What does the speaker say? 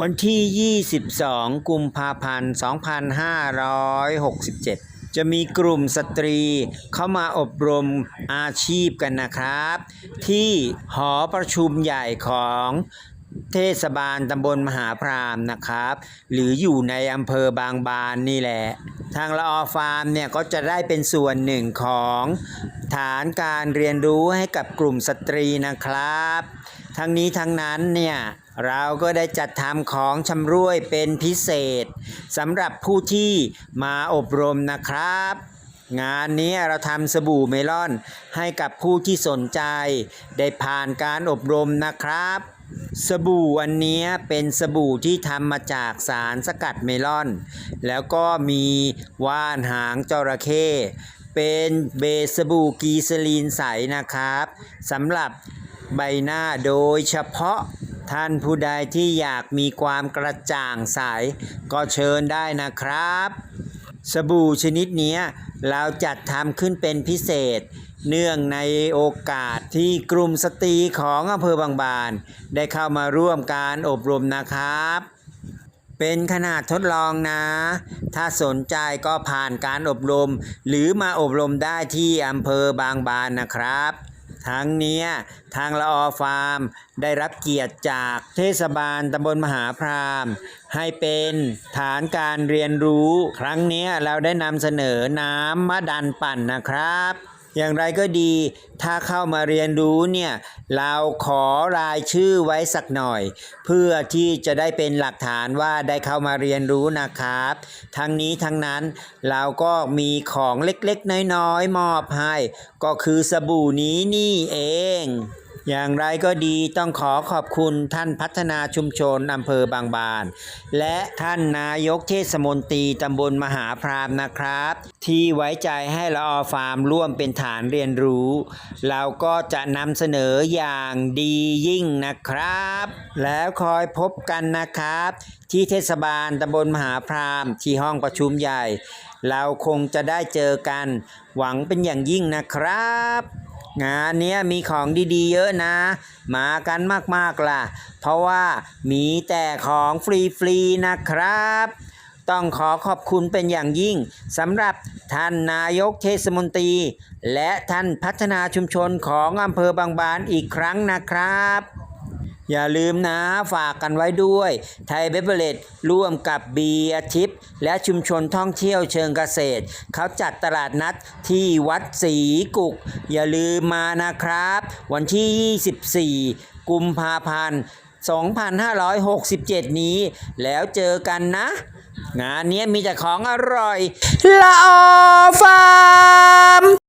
วันที่ 22 กุมภาพันธ์ 2567 จะมีกลุ่มสตรีเข้ามาอบรมอาชีพกันนะครับ ที่หอประชุมใหญ่ของเทศบาลตำบลมหาพรามนะครับ หรืออยู่ในอำเภอบางบานนี่แหละ ทางละออฟาร์มเนี่ยก็จะได้เป็นส่วนหนึ่งของฐานการเรียนรู้ให้กับกลุ่มสตรีนะครับ ทั้งนี้ทั้งนั้นเนี่ย เราก็ได้จัดทำของชำร่วยเป็นพิเศษสำหรับผู้ที่มาอบรมนะครับ งานนี้เราทำสบู่เมลอนให้กับผู้ที่สนใจ ได้ผ่านการอบรมนะครับ สบู่อันนี้เป็นสบู่ที่ทำมาจากสารสกัดเมลอน แล้วก็มีว่านหางจระเข้เป็นเบสสบู่กีซลีนใสนะครับสำหรับใบหน้าโดยเฉพาะ ท่านผู้ใดที่อยากมีความกระจ่างใสก็เชิญได้นะครับ สบู่ชนิดเนี้ยเราจัดทำขึ้นเป็นพิเศษ เนื่องในโอกาสที่กลุ่มสตรีของอำเภอบางบาน ได้เข้ามาร่วมการอบรมนะครับ เป็นขนาดทดลองนะ ถ้าสนใจก็ผ่านการอบรม หรือมาอบรมได้ที่อำเภอบางบานนะครับ ทั้งเนี้ยทางละออฟาร์มได้รับเกียรติจากเทศบาลตำบลมหาพรามให้เป็นฐานการเรียนรู้ ครั้งนี้เราได้นำเสนอน้ำมะดันปั่นนะครับ อย่างไรก็ดี ถ้าเข้ามาเรียนรู้เนี่ย เราขอรายชื่อไว้สักหน่อย เพื่อที่จะได้เป็นหลักฐานว่าได้เข้ามาเรียนรู้นะครับ ทั้งนี้ทั้งนั้นเราก็มีของเล็กๆ น้อยๆ มอบให้ ก็คือสบู่นี้นี่เอง อย่างไรก็ดีต้องขอขอบคุณท่านพัฒนาชุมชนอำเภอบางบาน และท่านนายกเทศมนตรีตำบลมหาพรามนะครับ ที่ไว้ใจให้ละออฟาร์มร่วมเป็นฐานเรียนรู้ เราก็จะนำเสนออย่างดียิ่งนะครับ แล้วคอยพบกันนะครับ ที่เทศบาลตำบลมหาพรามที่ห้องประชุมใหญ่ เราคงจะได้เจอกัน หวังเป็นอย่างยิ่งนะครับ งานเนี้ยมีของดีๆ เยอะนะ มากันมากๆล่ะ เพราะว่ามีแต่ของฟรีๆนะครับ ต้องขอขอบคุณเป็นอย่างยิ่งสำหรับท่านนายกเทศมนตรี และท่านพัฒนาชุมชนของอำเภอบางบานอีกครั้งนะครับ อย่าลืมนะฝากกันไว้ด้วย ไทยเบเบเลตร่วมกับเบียร์ทิป และชุมชนท่องเที่ยวเชิงเกษตร เขาจัดตลาดนัดที่วัดศรีกุก อย่าลืมมานะครับ วันที่ 24 กุมภาพันธ์ 2567 นี้ แล้วเจอกันนะ งานนี้มีแต่ของอร่อยละออฟาม